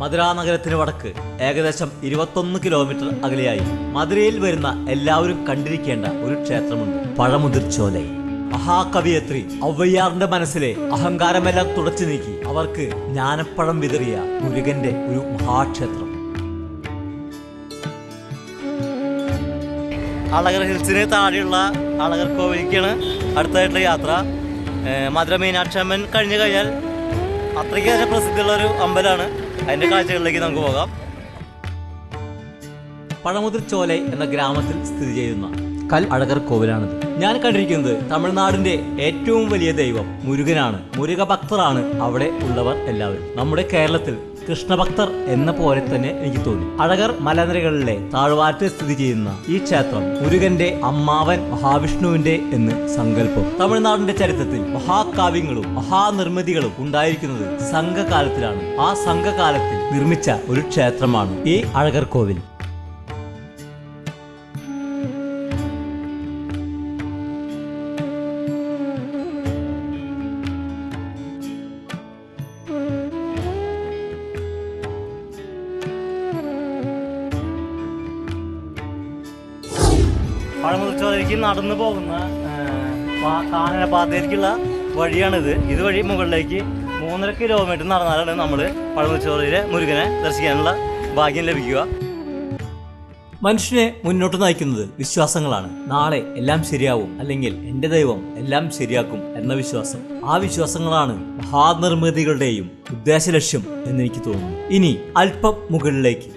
മധുര നഗരത്തിന് വടക്ക് ഏകദേശം ഇരുപത്തൊന്ന് കിലോമീറ്റർ അകലെയായി. മധുരയിൽ വരുന്ന എല്ലാവരും കണ്ടിരിക്കേണ്ട ഒരു ക്ഷേത്രമുണ്ട് പഴമുതിർച്ചോല മഹാകവിയത്രി ഔവയ്യാറിന്റെ മനസ്സിലെ അഹങ്കാരമെല്ലാം തുടച്ചു നീക്കി അവർക്ക് ജ്ഞാനപ്പഴം വിതറിയ മുരുകന്റെ ഒരു മഹാക്ഷേത്രം. അളകർ ഹിൽസിന് താഴെയുള്ള അളകർ കോവിലേക്കാണ് അടുത്തായിട്ടുള്ള യാത്ര. മധുര മീനാക്ഷമ്മൻ കഴിഞ്ഞു കഴിഞ്ഞാൽ അത്രയ്ക്ക് പ്രസിദ്ധിയുള്ള ഒരു അമ്പലമാണ്. അതിന്റെ കാഴ്ചകളിലേക്ക് നമുക്ക് പോകാം. പഴമുതിർ ചോല എന്ന ഗ്രാമത്തിൽ സ്ഥിതി ചെയ്യുന്ന കൽ അഴകർ കോവിലാണിത്. ഞാൻ കണ്ടിരിക്കുന്നത് തമിഴ്നാടിന്റെ ഏറ്റവും വലിയ ദൈവം മുരുകനാണ്. മുരുക ഭക്തരാണ് അവിടെ ഉള്ളവർ എല്ലാവരും. നമ്മുടെ കേരളത്തിൽ കൃഷ്ണഭക്തർ എന്ന പോലെ തന്നെ എനിക്ക് തോന്നി. അഴകർ മലനിരകളിലെ താഴ്വാറ്റ് സ്ഥിതി ചെയ്യുന്ന ഈ ക്ഷേത്രം മുരുകന്റെ അമ്മാവൻ മഹാവിഷ്ണുവിന്റെ എന്ന് സങ്കല്പം. തമിഴ്നാടിന്റെ ചരിത്രത്തിൽ മഹാകാവ്യങ്ങളും മഹാനിർമ്മിതികളും ഉണ്ടായിരിക്കുന്നത് സംഘകാലത്തിലാണ്. ആ സംഘകാലത്തിൽ നിർമ്മിച്ച ഒരു ക്ഷേത്രമാണ് ഈ അഴകർ കോവിൽ. പഴമുതിർച്ചോലയ്ക്ക് നടന്നു പോകുന്ന കാനനപാതയിലേക്കുള്ള വഴിയാണിത്. ഇതുവഴി മുകളിലേക്ക് മൂന്നര കിലോമീറ്റർ നടന്നാലാണ് നമ്മൾ പഴമുതിർച്ചോലയിലെ മുരുകനെ ദർശിക്കാനുള്ള ഭാഗ്യം ലഭിക്കുക. മനുഷ്യനെ മുന്നോട്ട് നയിക്കുന്നത് വിശ്വാസങ്ങളാണ്. നാളെ എല്ലാം ശരിയാവും അല്ലെങ്കിൽ എന്റെ ദൈവം എല്ലാം ശരിയാക്കും എന്ന വിശ്വാസം. ആ വിശ്വാസങ്ങളാണ് മഹാനിർമ്മിതികളുടെയും ഉദ്ദേശലക്ഷ്യം എന്നെനിക്ക് തോന്നുന്നു. ഇനി അല്പം മുകളിലേക്ക്.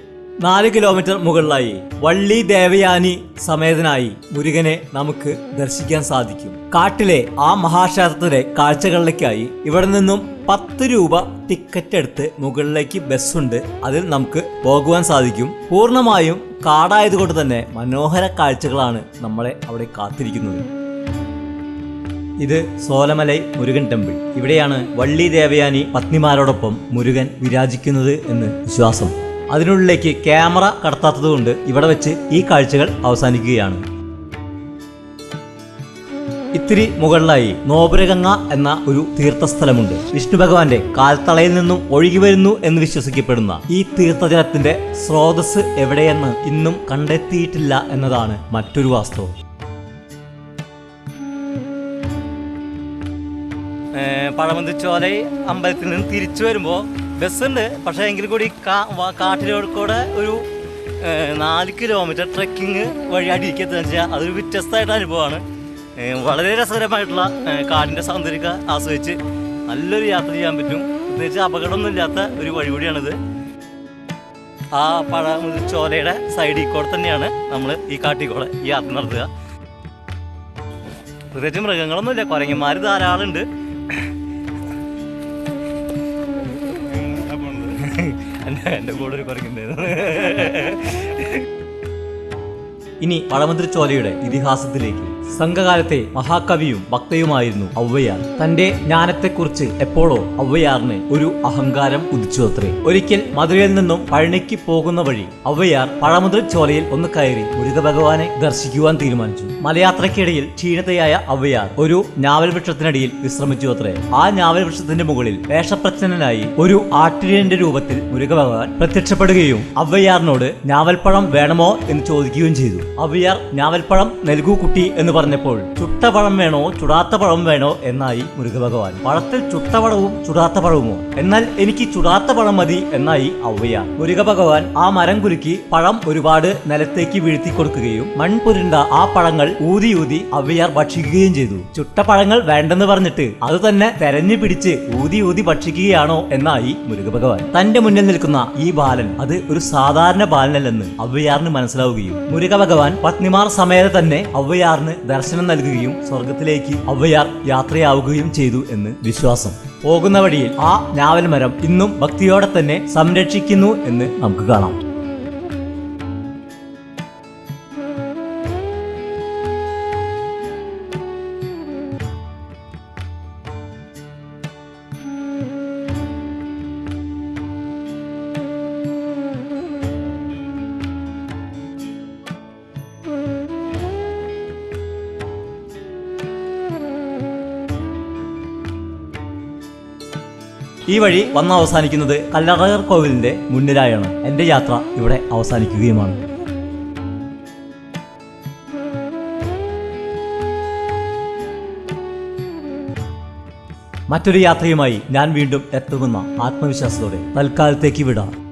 നാല് കിലോമീറ്റർ മുകളിലായി വള്ളി ദേവയാനി സമേതനായി മുരുകനെ നമുക്ക് ദർശിക്കാൻ സാധിക്കും. കാട്ടിലെ ആ മഹാക്ഷേത്രത്തിലെ കാഴ്ചകളിലേക്കായി ഇവിടെ നിന്നും പത്ത് രൂപ ടിക്കറ്റ് എടുത്ത് മുകളിലേക്ക് ബസ്സുണ്ട്. അതിൽ നമുക്ക് പോകുവാൻ സാധിക്കും. പൂർണമായും കാടായതുകൊണ്ട് തന്നെ മനോഹര കാഴ്ചകളാണ് നമ്മളെ അവിടെ കാത്തിരിക്കുന്നത്. ഇത് സോലമലൈ മുരുകൻ ടെമ്പിൾ. ഇവിടെയാണ് വള്ളി ദേവയാനി പത്നിമാരോടൊപ്പം മുരുകൻ വിരാജിക്കുന്നത് എന്ന് വിശ്വാസം. അതിനുള്ളിലേക്ക് ക്യാമറ കടത്താത്തതുകൊണ്ട് ഇവിടെ വെച്ച് ഈ കാഴ്ചകൾ അവസാനിക്കുകയാണ്. ഇത്തിരി മുകളിലായി നോപുരഗംഗ എന്ന ഒരു തീർത്ഥസ്ഥലമുണ്ട്. വിഷ്ണു ഭഗവാന്റെ കാൽത്തളയിൽ നിന്നും ഒഴുകി വരുന്നു എന്ന് വിശ്വസിക്കപ്പെടുന്ന ഈ തീർത്ഥജലത്തിന്റെ സ്രോതസ് എവിടെയെന്ന് ഇന്നും കണ്ടെത്തിയിട്ടില്ല എന്നതാണ് മറ്റൊരു വാസ്തവം. പഴമന്തിച്ചോല അമ്പലത്തിൽ നിന്ന് തിരിച്ചു വരുമ്പോൾ ബസ്സുണ്ട്. പക്ഷേ എങ്കിൽ കൂടി കാട്ടിലൂടെ കൂടെ ഒരു നാല് കിലോമീറ്റർ ട്രെക്കിങ് വഴി അടിയിലേക്ക് എത്തുക വെച്ചാൽ അതൊരു വ്യത്യസ്തമായിട്ടുള്ള അനുഭവമാണ്. വളരെ രസകരമായിട്ടുള്ള കാടിന്റെ സൗന്ദര്യമൊക്കെ ആസ്വദിച്ച് നല്ലൊരു യാത്ര ചെയ്യാൻ പറ്റും. പ്രത്യേകിച്ച് അപകടമൊന്നും ഇല്ലാത്ത ഒരു വഴി കൂടിയാണിത്. ആ പഴ ചോലയുടെ സൈഡിൽ കൂടെ തന്നെയാണ് നമ്മൾ ഈ കാട്ടിൽ കൂടെ ഈ യാത്ര നടത്തുക. പ്രത്യേകിച്ച് മൃഗങ്ങളൊന്നുമില്ല. കുരങ്ങന്മാർ ധാരാളം എന്റെ കൂടെ ഒരു ഇനി പഴമന്ത്രി ചോലയുടെ ഇതിഹാസത്തിലേക്ക്. സംഘകാലത്തെ മഹാകവിയും ഭക്തയുമായിരുന്നു ഔവയാർ തന്റെ ജ്ഞാനത്തെക്കുറിച്ച് എപ്പോഴോ ഔവയാറിന് ഒരു അഹങ്കാരം ഉദിച്ചു അത്രേ ഒരിക്കൽ മധുരയിൽ നിന്നും പഴനിക്ക് പോകുന്ന വഴി ഔവയാർ പഴമുതൽ ചോലയിൽ ഒന്ന് കയറി മുരുക ഭഗവാനെ ദർശിക്കുവാൻ തീരുമാനിച്ചു. മലയാത്രയ്ക്കിടയിൽ ക്ഷീണതയായ ഔവയാർ ഒരു ഞാവൽ വൃക്ഷത്തിനടിയിൽ വിശ്രമിച്ചു അത്രേ ആ ഞാവൽ വൃക്ഷത്തിന്റെ മുകളിൽ വേഷപ്രച്ഛന്നനായി ഒരു ആട്ടിരന്റെ രൂപത്തിൽ മുരുക ഭഗവാൻ പ്രത്യക്ഷപ്പെടുകയും ഔവയാറിനോട് ഞാവൽപ്പഴം വേണമോ? എന്ന് ചോദിക്കുകയും ചെയ്തു. ഔവയാർ ഞാവൽപ്പഴം നൽകൂ കുട്ടി എന്ന് പറഞ്ഞപ്പോൾ ചുട്ട പഴം വേണോ ചുടാത്ത പഴം വേണോ? എന്നായി മുരുക ഭഗവാൻ. പഴത്തിൽ ചുട്ട പഴവും ചുടാത്ത പഴവുമോ? എന്നാൽ എനിക്ക് ചുടാത്ത പഴം മതി എന്നായി ഔവയാർ മുരുകഭഗവാൻ ആ മരം കുലുക്കി പഴം ഒരുപാട് നിലത്തേക്ക് വീഴ്ത്തി കൊടുക്കുകയും മൺപുരുണ്ട ആ പഴങ്ങൾ ഊതി ഊതി അവയാർ ഭക്ഷിക്കുകയും ചെയ്തു. ചുട്ട പഴങ്ങൾ വേണ്ടെന്ന് പറഞ്ഞിട്ട് അത് തന്നെ തെരഞ്ഞു പിടിച്ച് ഊതി ഊതി ഭക്ഷിക്കുകയാണോ? എന്നായി മുരുക ഭഗവാൻ. തന്റെ മുന്നിൽ നിൽക്കുന്ന ഈ ബാലൻ അത് ഒരു സാധാരണ ബാലനല്ലെന്ന് അവയാറിന് മനസ്സിലാവുകയും മുരുകഭഗവാൻ പത്നിമാർ സമേത തന്നെ അവയാറിന് ദർശനം നൽകുകയും സ്വർഗത്തിലേക്ക് അവയാർ യാത്രയാവുകയും ചെയ്തു എന്ന് വിശ്വാസം. പോകുന്ന വഴിയിൽ ആ ഞാവൽ മരം ഇന്നും ഭക്തിയോടെ തന്നെ സംരക്ഷിക്കുന്നു എന്ന് നമുക്ക് കാണാം. ഈ വഴി വന്ന് അവസാനിക്കുന്നത് കല്ലടകർ കോവിലിന്റെ മുന്നിലായാണ്. എന്റെ യാത്ര ഇവിടെ അവസാനിക്കുകയുമാണ്. മറ്റൊരു യാത്രയുമായി ഞാൻ വീണ്ടും എത്തുമെന്ന ആത്മവിശ്വാസത്തോടെ തൽക്കാലത്തേക്ക് വിടാം.